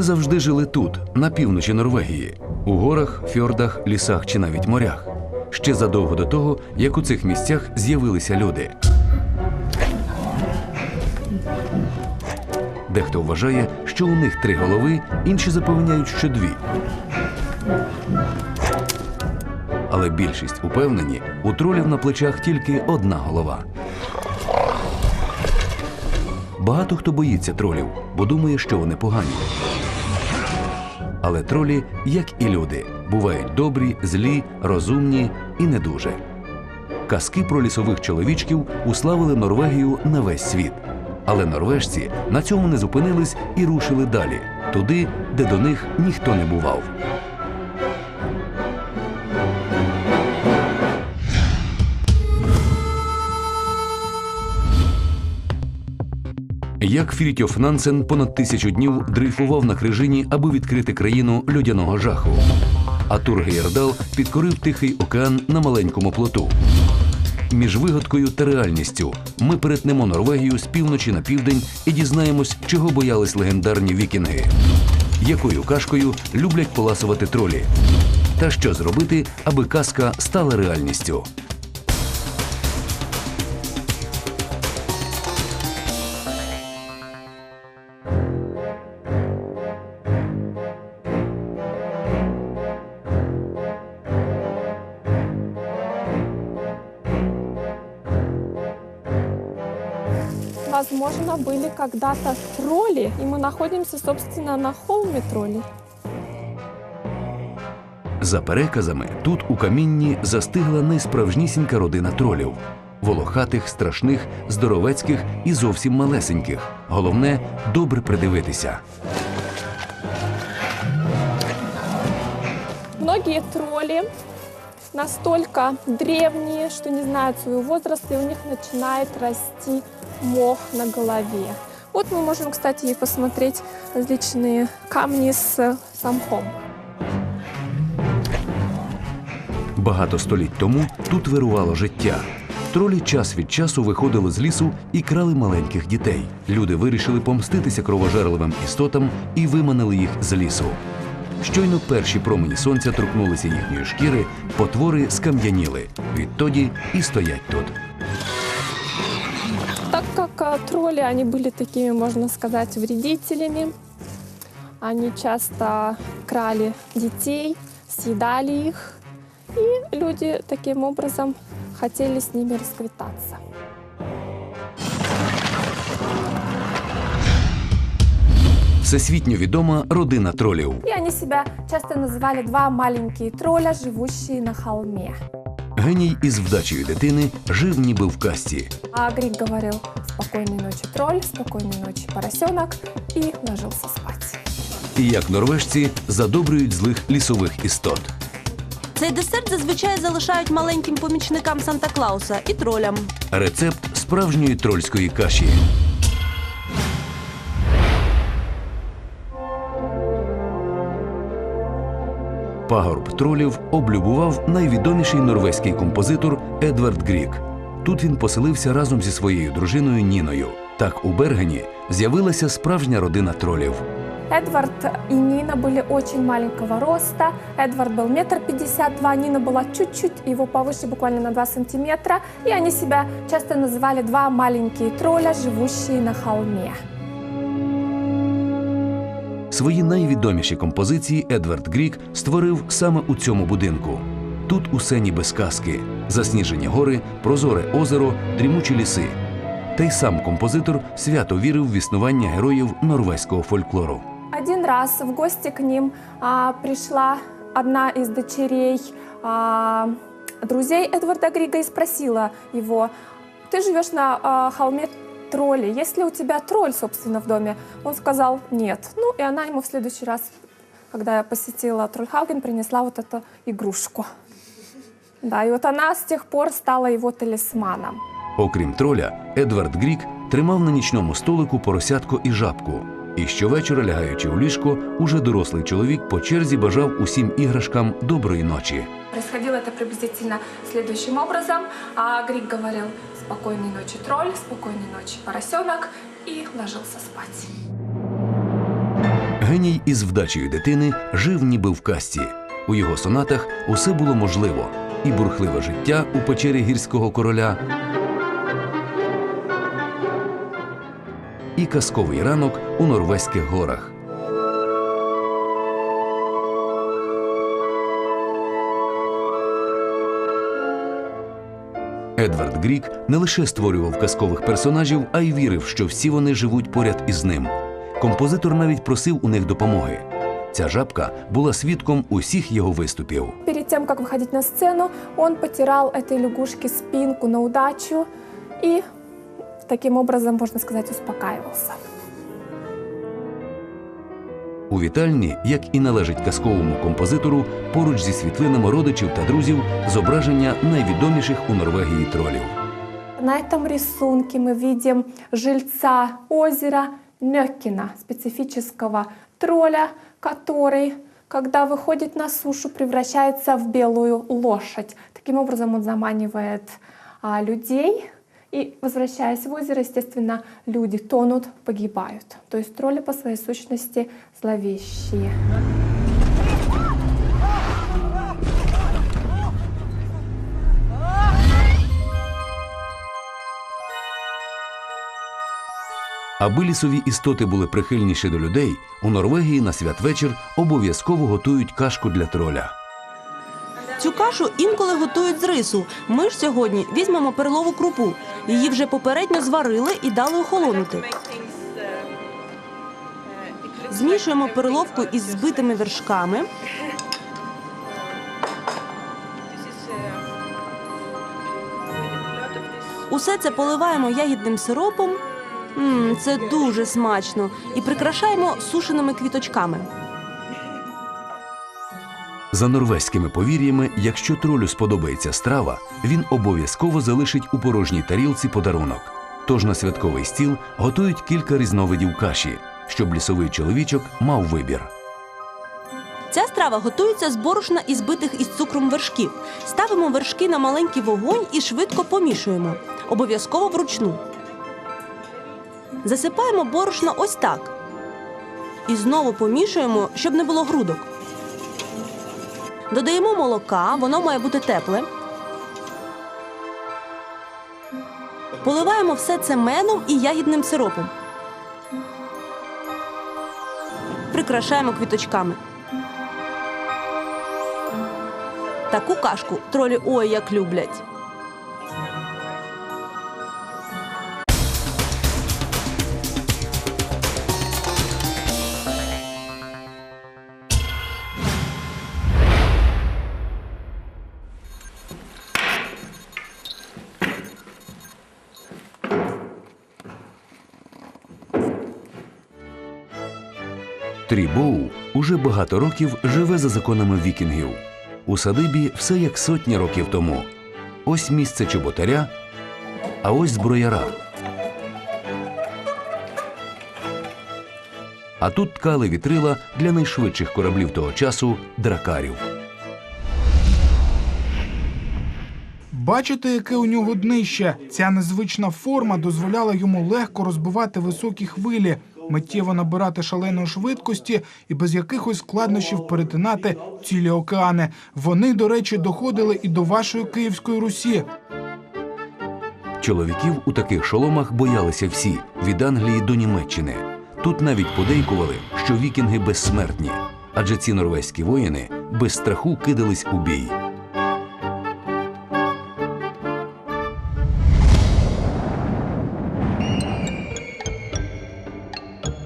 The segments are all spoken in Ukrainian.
Вони завжди жили тут, на півночі Норвегії, у горах, фьордах, лісах чи навіть морях. Ще задовго до того, як у цих місцях з'явилися люди. Дехто вважає, що у них три голови, інші запевняють, що дві. Але більшість упевнені, у тролів на плечах тільки одна голова. Багато хто боїться тролів, бо думає, що вони погані. Але тролі, як і люди, бувають добрі, злі, розумні і не дуже. Казки про лісових чоловічків уславили Норвегію на весь світ. Але норвежці на цьому не зупинились і рушили далі, туди, де до них ніхто не бував. Як Фрітьоф Нансен понад тисячу днів дрейфував на крижині, аби відкрити країну льодяного жаху. А Гейердал підкорив Тихий океан на маленькому плоту. Між вигадкою та реальністю ми перетнемо Норвегію з півночі на південь і дізнаємось, чого боялись легендарні вікінги, якою кашкою люблять поласувати тролі, та що зробити, аби казка стала реальністю. Когда-то тролли, и мы находимся, собственно, на холме троллей. За переказами, тут у камінні застигла найсправжнісінька родина тролів. Волохатих, страшних, здоровецьких і зовсім малесеньких. Головне добре придивитися. Многие тролли настолько древние, что не знают своего возраста, и у них начинает расти мох на голове. Вот мы можем, кстати, и посмотреть различные камни с самхом. Багато століть тому тут вирувало життя. Тролі час від часу виходили з лісу і крали маленьких дітей. Люди вирішили помститися кровожерливим істотам і виманили їх з лісу. Щойно перші промені сонця торкнулися їхньої шкіри, потвори скам'яніли. Відтоді і стоять тут Так как а, тролли, они были такими, можно сказать, вредителями. Они часто крали детей, съедали их. И люди таким образом хотели с ними расквитаться. Всесвітньо відома родина тролів. И они себя часто называли два маленькие тролля, живущие на холме. Геній із вдачею дитини жив ніби в касті. А Грик говорил «Спокойной ночи, тролль, спокойной ночи, поросенок» и ложился спать. І як норвежці задобрюють злих лісових істот. Цей десерт зазвичай залишають маленьким помічникам Санта Клауса і тролям. Рецепт справжньої трольської каші. Пагорб тролів облюбував найвідоміший норвезький композитор Едвард Грік. Тут він поселився разом зі своєю дружиною Ніною. Так у Бергені з'явилася справжня родина тролів. Эдвард и Нина были очень маленького роста. Эдвард был метр пятьдесят два, Нина была чуть-чуть его повыше, буквально на два сантиметра. И они себя часто называли два маленькие тролля, живущие на холме. Свої найвідоміші композиції Едвард Грік створив саме у цьому будинку. Тут усе ніби сказки: засніжені гори, прозоре озеро, дрімучі ліси. Та сам композитор свято вірив в існування героїв норвезького фольклору. Один раз в гости к ним а, пришла одна из дочерей а, друзей Эдварда Грига и спросила его, ты живешь на а, холме троллей, есть ли у тебя тролль, собственно, в доме? Он сказал, нет. Ну, и она ему в следующий раз, когда я посетила Трольхауген, принесла вот эту игрушку. Да, и вот она с тех пор стала его талисманом. Окрім троля, Едвард Грік тримав на нічному столику поросятко і жабку. І щовечора, лягаючи у ліжко, уже дорослий чоловік по черзі бажав усім іграшкам доброї ночі. Происходило это приблизительно следующим образом. А Грик говорил «Спокойной ночи, тролль, спокойной ночи, поросенок» и ложился спать. Геній із вдачею дитини жив ніби в касті. У його сонатах усе було можливо: і бурхливе життя у печері гірського короля, і казковий ранок у Норвезьких горах. Едвард Грік не лише створював казкових персонажів, а й вірив, що всі вони живуть поряд із ним. Композитор навіть просив у них допомоги. Ця жабка була свідком усіх його виступів. Перед тим, як виходити на сцену, он потирав этой лягушке спинку на удачу і таким образом, можна сказати, успокаивался. У вітальні, як і належить казковому композитору, поруч зі світлинами родичів та друзів зображення найвідоміших у Норвегії тролів. На этом рисунке мы видим жильца озера Нёкина, специфического тролля, который, когда выходит на сушу, превращается в белую лошадь. Таким образом он заманивает а, людей. И, возвращаясь в озеро, естественно, люди тонут, погибают. То есть тролли по своей сущности зловещие. Аби лісові істоти були прихильніші до людей, у Норвегії на святвечір обов'язково готують кашку для троля. Цю кашу інколи готують з рису. Ми ж сьогодні візьмемо перлову крупу. Її вже попередньо зварили і дали охолонути. Змішуємо перловку із збитими вершками. Усе це поливаємо ягідним сиропом. Це дуже смачно. І прикрашаємо сушеними квіточками. За норвезькими повір'ями, якщо тролю сподобається страва, він обов'язково залишить у порожній тарілці подарунок. Тож на святковий стіл готують кілька різновидів каші, щоб лісовий чоловічок мав вибір. Ця страва готується з борошна і збитих із цукром вершків. Ставимо вершки на маленький вогонь і швидко помішуємо. Обов'язково вручну. Засипаємо борошно ось так. І знову помішуємо, щоб не було грудок. Додаємо молока, воно має бути тепле. Поливаємо все це медом і ягідним сиропом. Прикрашаємо квіточками. Таку кашку тролі ой як люблять. Трібоу уже багато років живе за законами вікінгів. У садибі все як сотні років тому. Ось місце чоботаря, а ось зброяра. А тут ткали вітрила для найшвидших кораблів того часу дракарів. Бачите, яке у нього днище. Ця незвична форма дозволяла йому легко розбивати високі хвилі, миттєво набирати шаленої швидкості і без якихось складнощів перетинати цілі океани. Вони, до речі, доходили і до вашої Київської Русі. Чоловіків у таких шоломах боялися всі від Англії до Німеччини. Тут навіть подейкували, що вікінги безсмертні, адже ці норвезькі воїни без страху кидались у бій.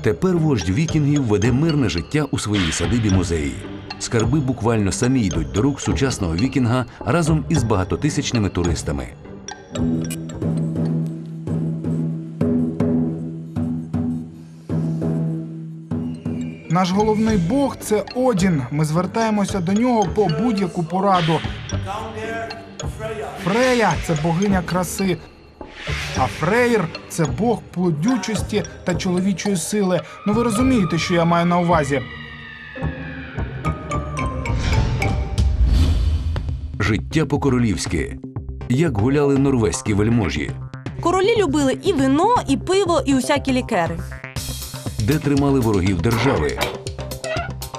Тепер вождь вікінгів веде мирне життя у своїй садибі музеї. Скарби буквально самі йдуть до рук сучасного вікінга разом із багатотисячними туристами. Наш головний бог це Одін. Ми звертаємося до нього по будь-яку пораду. Фрея це богиня краси. А Фрейр це бог плодючості та чоловічої сили. Ну ви розумієте, що я маю на увазі. Життя по-королівськи. Як гуляли норвезькі вельможі, Королі любили і вино, і пиво, і усякі лікери. де тримали ворогів держави,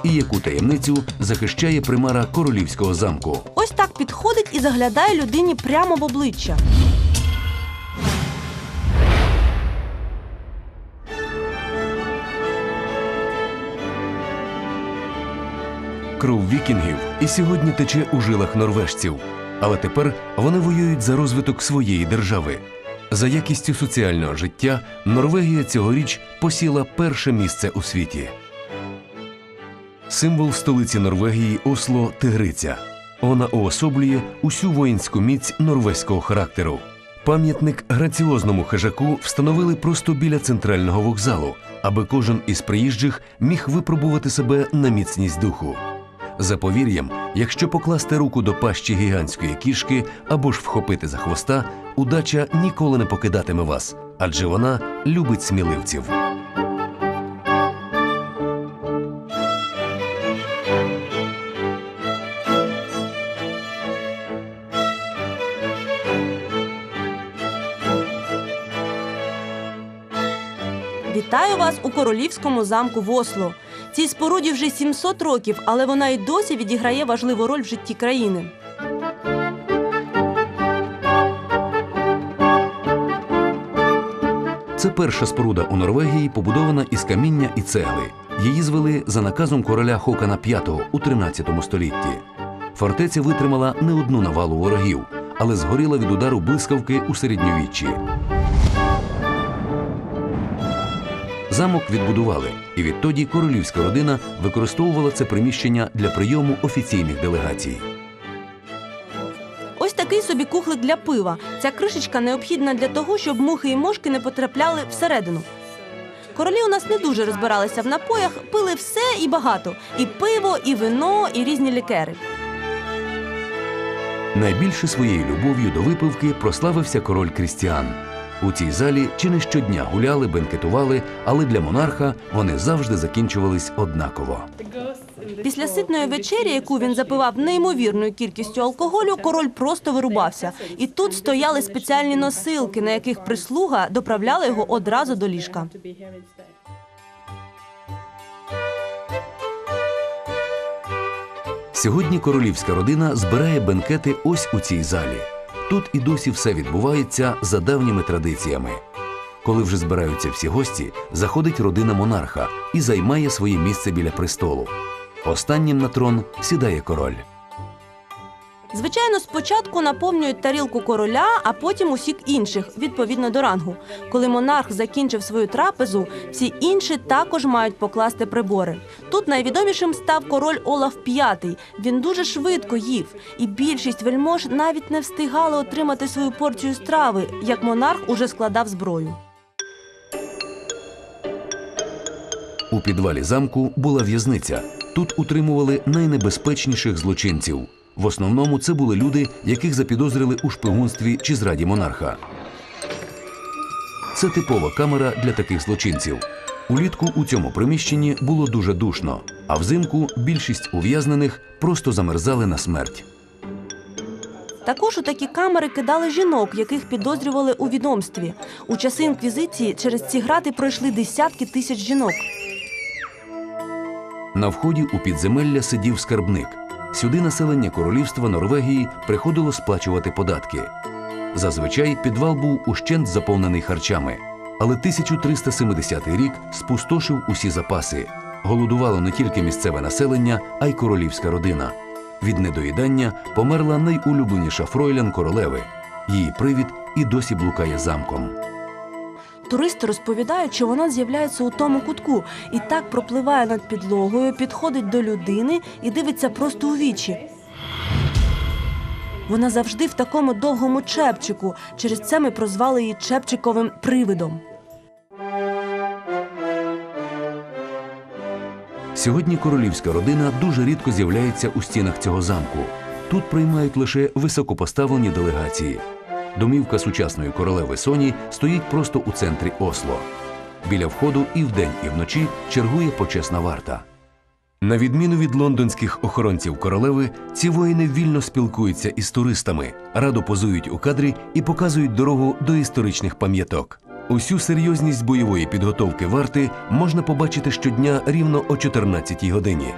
і яку таємницю захищає примара королівського замку. Ось так підходить і заглядає людині прямо в обличчя. Кров вікінгів і сьогодні тече у жилах норвежців, але тепер вони воюють за розвиток своєї держави. За якістю соціального життя Норвегія цьогоріч посіла перше місце у світі. Символ столиці Норвегії Осло Тигриця. Вона уособлює усю воїнську міць норвезького характеру. Пам'ятник граціозному хижаку встановили просто біля центрального вокзалу, аби кожен із приїжджих міг випробувати себе на міцність духу. За повір'ям, якщо покласти руку до пащі гігантської кішки або ж вхопити за хвоста, удача ніколи не покидатиме вас, адже вона любить сміливців. Вас у королівському замку в Осло. Цій споруді вже 700 років, але вона й досі відіграє важливу роль в житті країни. Це перша споруда у Норвегії, побудована із каміння і цегли. Її звели за наказом короля Хокана V у 13 столітті. Фортеця витримала не одну навалу ворогів, але згоріла від удару блискавки у середньовіччі. Замок відбудували, і відтоді королівська родина використовувала це приміщення для прийому офіційних делегацій. Ось такий собі кухлик для пива. Ця кришечка необхідна для того, щоб мухи і мошки не потрапляли всередину. Королі у нас не дуже розбиралися в напоях, пили все і багато: і пиво, і вино, і різні лікери. Найбільше своєю любов'ю до випивки прославився король Крістіан. У цій залі чи не щодня гуляли, бенкетували, але для монарха вони завжди закінчувались однаково. Після ситної вечері, яку він запивав неймовірною кількістю алкоголю, король просто вирубався. І тут стояли спеціальні носилки, на яких прислуга доправляла його одразу до ліжка. Сьогодні королівська родина збирає бенкети ось у цій залі. Тут і досі все відбувається за давніми традиціями. Коли вже збираються всі гості, заходить родина монарха і займає своє місце біля престолу. Останнім на трон сідає король. Звичайно, спочатку наповнюють тарілку короля, а потім усіх інших відповідно до рангу. Коли монарх закінчив свою трапезу, всі інші також мають покласти прибори. Тут найвідомішим став король Олаф V. Він дуже швидко їв, і більшість вельмож навіть не встигали отримати свою порцію страви, як монарх уже складав зброю. У підвалі замку була в'язниця. Тут утримували найнебезпечніших злочинців. В основному це були люди, яких запідозрили у шпигунстві чи зраді монарха. Це типова камера для таких злочинців. Улітку у цьому приміщенні було дуже душно, а взимку більшість ув'язнених просто замерзали на смерть. Також у такі камери кидали жінок, яких підозрювали у відомстві. У часи інквізиції через ці грати пройшли десятки тисяч жінок. На вході у підземелля сидів скарбник. Сюди населення королівства Норвегії приходило сплачувати податки. Зазвичай підвал був ущент заповнений харчами. Але 1370 рік спустошив усі запаси. Голодувало не тільки місцеве населення, а й королівська родина. Від недоїдання померла найулюбленіша фройлян королеви. Її привід і досі блукає замком. Туристи розповідають, що вона з'являється у тому кутку і так пропливає над підлогою, підходить до людини і дивиться просто у вічі. Вона завжди в такому довгому чепчику. Через це ми прозвали її чепчиковим привидом. Сьогодні королівська родина дуже рідко з'являється у стінах цього замку. Тут приймають лише високопоставлені делегації. Домівка сучасної королеви Соні стоїть просто у центрі Осло. Біля входу і вдень, і вночі чергує почесна варта. На відміну від лондонських охоронців королеви, ці воїни вільно спілкуються із туристами, радо позують у кадрі і показують дорогу до історичних пам'яток. Усю серйозність бойової підготовки варти можна побачити щодня рівно о 14 годині.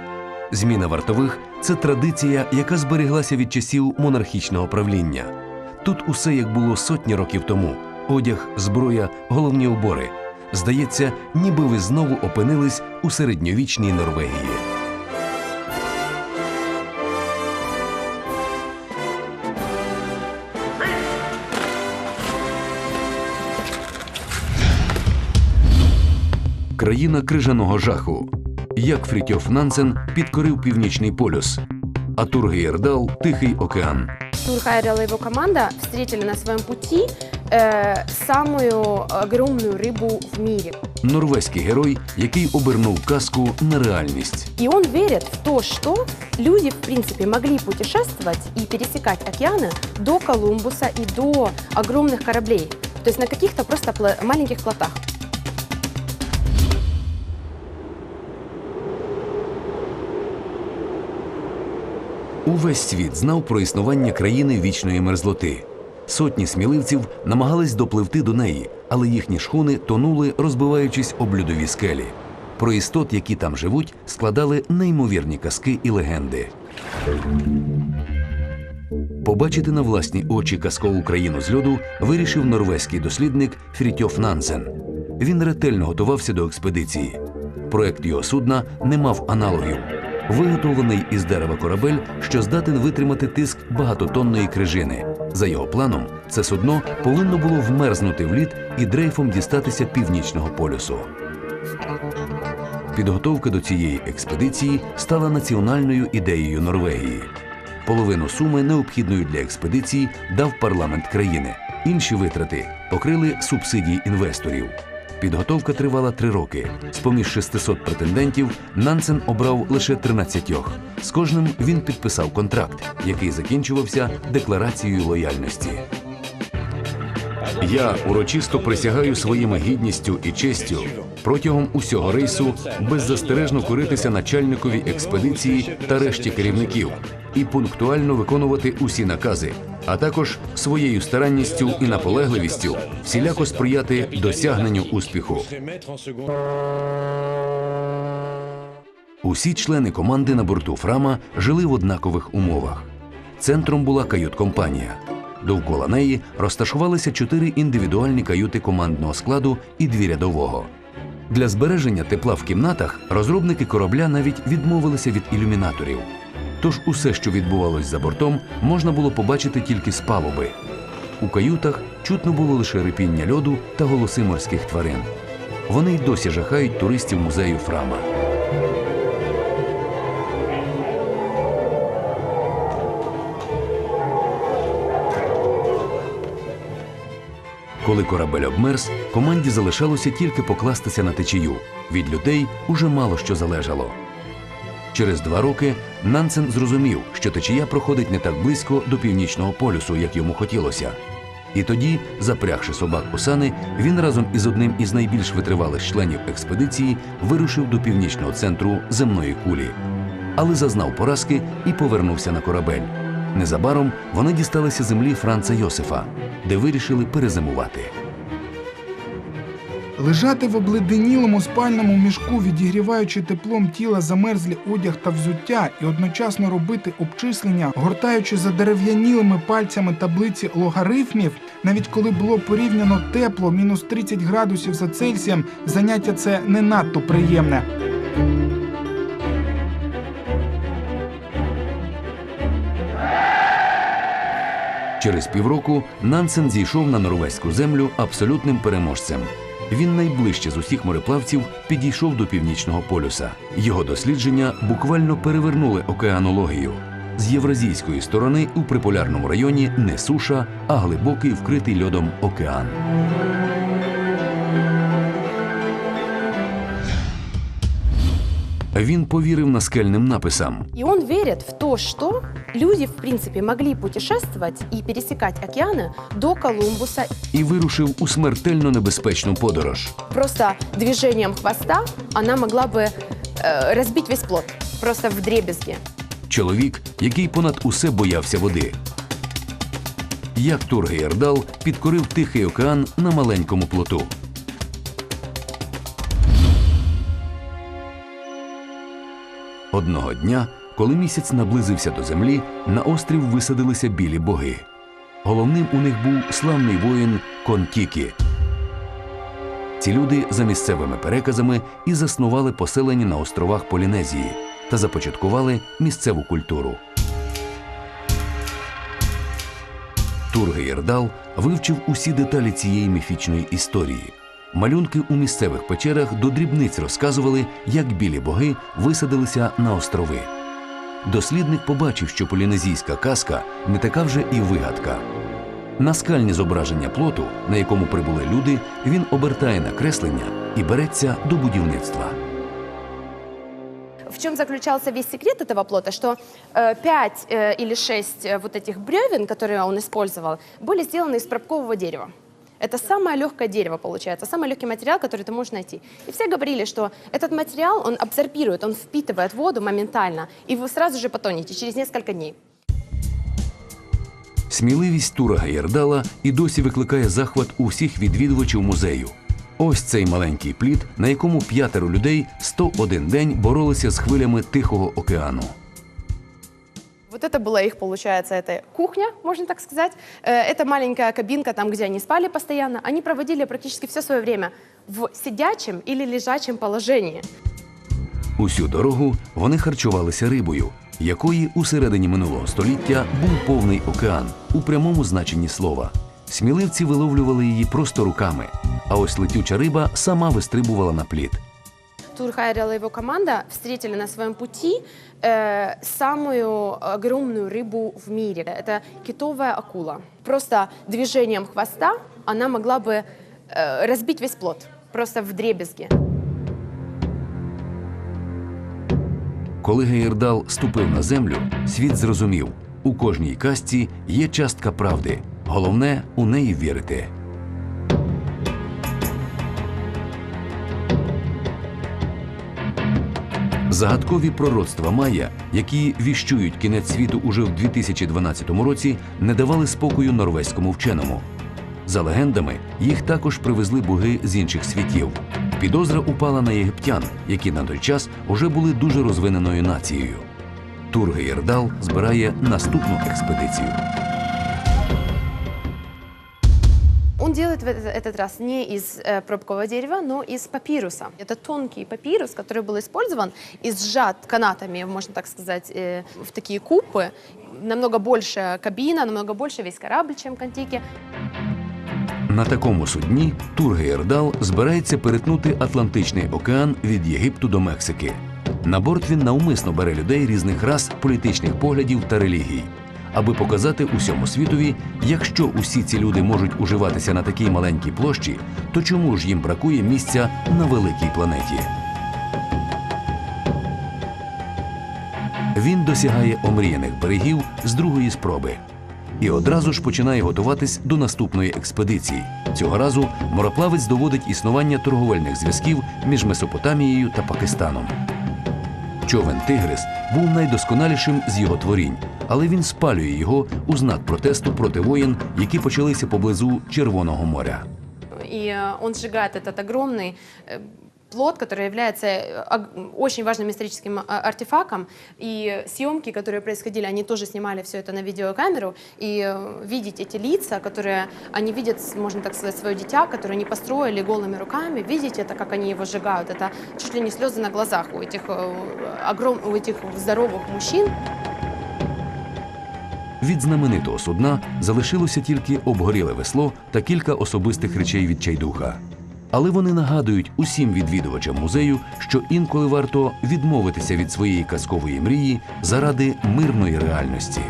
Зміна вартових це традиція, яка збереглася від часів монархічного правління. Тут усе як було сотні років тому: одяг, зброя, головні убори. Здається, ніби ви знову опинились у середньовічній Норвегії. Країна крижаного жаху. Як Фрітьоф Нансен підкорив північний полюс, а Тургеєрдал Тихий океан. Тур Хайрел и его команда встретили на своем пути э, самую огромную рыбу в мире. Норвезький герой, який обернув казку на реальність. И он верит в то, что люди, в принципе, могли путешествовать и пересекать океаны до Колумбуса и до огромных кораблей. То есть на каких-то просто пла- маленьких плотах. Увесь світ знав про існування країни вічної мерзлоти. Сотні сміливців намагались допливти до неї, але їхні шхуни тонули, розбиваючись об льодові скелі. Про істот, які там живуть, складали неймовірні казки і легенди. Побачити на власні очі казкову країну з льоду вирішив норвезький дослідник Фрітьоф Нансен. Він ретельно готувався до експедиції. Проект його судна не мав аналогів. Виготовлений із дерева корабель, що здатен витримати тиск багатотонної крижини. За його планом, це судно повинно було вмерзнути в лід і дрейфом дістатися північного полюсу. Підготовка до цієї експедиції стала національною ідеєю Норвегії. Половину суми, необхідної для експедиції, дав парламент країни. Інші витрати покрили субсидії інвесторів. Підготовка тривала три роки. З поміж 600 претендентів Нансен обрав лише 13. З кожним він підписав контракт, який закінчувався декларацією лояльності. Я урочисто присягаю своїми гідністю і честю протягом усього рейсу беззастережно коритися начальникові експедиції та решті керівників і пунктуально виконувати усі накази, а також своєю старанністю і наполегливістю всіляко сприяти досягненню успіху. Усі члени команди на борту Фрама жили в однакових умовах. Центром була кают-компанія. Довкола неї розташувалися чотири індивідуальні каюти командного складу і дві рядового. Для збереження тепла в кімнатах розробники корабля навіть відмовилися від ілюмінаторів. Тож усе, що відбувалось за бортом, можна було побачити тільки з палуби. У каютах чутно було лише рипіння льоду та голоси морських тварин. Вони й досі жахають туристів музею Фрама. Коли корабель обмерз, команді залишалося тільки покластися на течію. Від людей уже мало що залежало. Через два роки Нансен зрозумів, що течія проходить не так близько до північного полюсу, як йому хотілося. І тоді, запрягши собак у сани, він разом із одним із найбільш витривалих членів експедиції вирушив до північного центру земної кулі. Але зазнав поразки і повернувся на корабель. Незабаром вони дісталися землі Франца Йосифа, де вирішили перезимувати. Лежати в обледенілому спальному мішку, відігріваючи теплом тіла замерзлі одяг та взуття, і одночасно робити обчислення, гортаючи за дерев'янілими пальцями таблиці логарифмів, навіть коли було порівняно тепло, мінус 30 градусів за Цельсієм, заняття це не надто приємне. Через півроку Нансен зійшов на норвезьку землю абсолютним переможцем. Він найближче з усіх мореплавців підійшов до північного полюса. Його дослідження буквально перевернули океанологію. З євразійської сторони у приполярному районі не суша, а глибокий вкритий льодом океан. Він повірив наскельним написам. И он верит в то, что люди, в принципе, могли путешествовать и пересекать океаны до Колумбуса. і вирушив у смертельно небезпечну подорож. Просто движением хвоста она могла бы э, разбить весь плод. Просто в дребезги. Чоловік, який понад усе боявся води. Як Тургеєрдал підкорив Тихий океан на маленькому плоту. Одного дня, коли місяць наблизився до землі, на острів висадилися білі боги. Головним у них був славний воїн Контікі. Ці люди, за місцевими переказами, і заснували поселення на островах Полінезії та започаткували місцеву культуру. Тургеєрдал вивчив усі деталі цієї міфічної історії. Малюнки у місцевих печерах до дрібниць розказували, як білі боги висадилися на острови. Дослідник побачив, що полінезійська казка не така вже і вигадка. Наскальні зображення плоту, на якому прибули люди, він обертає на креслення і береться до будівництва. В чем заключался весь секрет этого плота? Что э, пять э, или шесть э, вот этих бревен, которые он использовал, были сделаны из пробкового дерева. Это самое легкое дерево получается, самый легкий материал, который ты можешь найти. И все говорили, что этот материал, он абсорбирует, он впитывает воду моментально, и вы сразу же потонете через несколько дней. Сміливість Тура Гаєрдала і досі викликає захват у всіх відвідувачів музею. Ось цей маленький плід, на якому п'ятеро людей 101 день боролися з хвилями Тихого океану. Вот это была их, получается, это кухня, можно так сказать. Э, Это маленькая кабинка, там, где они спали постоянно. Они проводили практически все свое время в сидячем или лежачем положении. Усю дорогу вони харчувалися рибою, якої у середині минулого століття був повний океан у прямому значенні слова. Сміливці виловлювали її просто руками, а ось летюча риба сама вистрибувала на плід. Турхайрел и его команда встретили на своем пути э, самую огромную рыбу в мире. Это китовая акула. Просто движением хвоста она могла бы э, разбить весь плод, просто в дребезги. Коли Гейрдал ступив на землю, світ зрозумів: у кожній казці є частка правди. Головне у неї вірити. Загадкові пророцтва Майя, які віщують кінець світу уже в 2012 році, не давали спокою норвезькому вченому. За легендами, їх також привезли боги з інших світів. Підозра упала на єгиптян, які на той час уже були дуже розвиненою нацією. Тур Гейердал збирає наступну експедицію. Он делает в этот, этот раз не из э, пробкового дерева, но из папируса. Это тонкий папирус, который был использован и сжат канатами, можно так сказать, э, в такие купы. Намного больше кабина, намного больше весь корабль, чем Контики. На такому судні Тур Гейердал збирається перетнути Атлантичний океан від Єгипту до Мексики. На борт він навмисно бере людей різних рас, політичних поглядів та релігій, аби показати усьому світові, якщо усі ці люди можуть уживатися на такій маленькій площі, то чому ж їм бракує місця на великій планеті? Він досягає омріяних берегів з другої спроби і одразу ж починає готуватись до наступної експедиції. Цього разу мореплавець доводить існування торговельних зв'язків між Месопотамією та Пакистаном. Човен Тигрис був найдосконалішим з його творінь, але він спалює його у знак протесту проти воєн, які почалися поблизу Червоного моря. И э, он сжигает этот огромный э, плод, который является э, ог- очень важным историческим а, артефактом. И съемки, которые происходили, они тоже снимали все это на видеокамеру. И э, видеть эти лица, которые они видят, с- можно так сказать, свое дитя, которое они построили голыми руками, видеть это, как они его сжигают, это чуть ли не слезы на глазах у этих, э, огром... у этих здоровых мужчин. Від знаменитого судна залишилося тільки обгоріле весло та кілька особистих речей від Чайдуха. Але вони нагадують усім відвідувачам музею, що інколи варто відмовитися від своєї казкової мрії заради мирної реальності.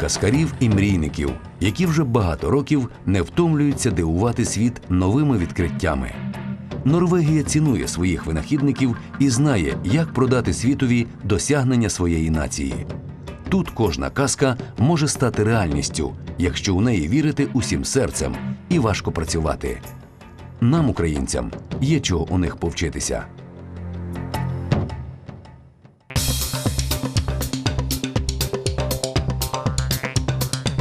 Каскарів і мрійників, які вже багато років не втомлюються дивувати світ новими відкриттями. Норвегія цінує своїх винахідників і знає, як продати світові досягнення своєї нації. Тут кожна казка може стати реальністю, якщо у неї вірити усім серцем і важко працювати. Нам, українцям, є чого у них повчитися.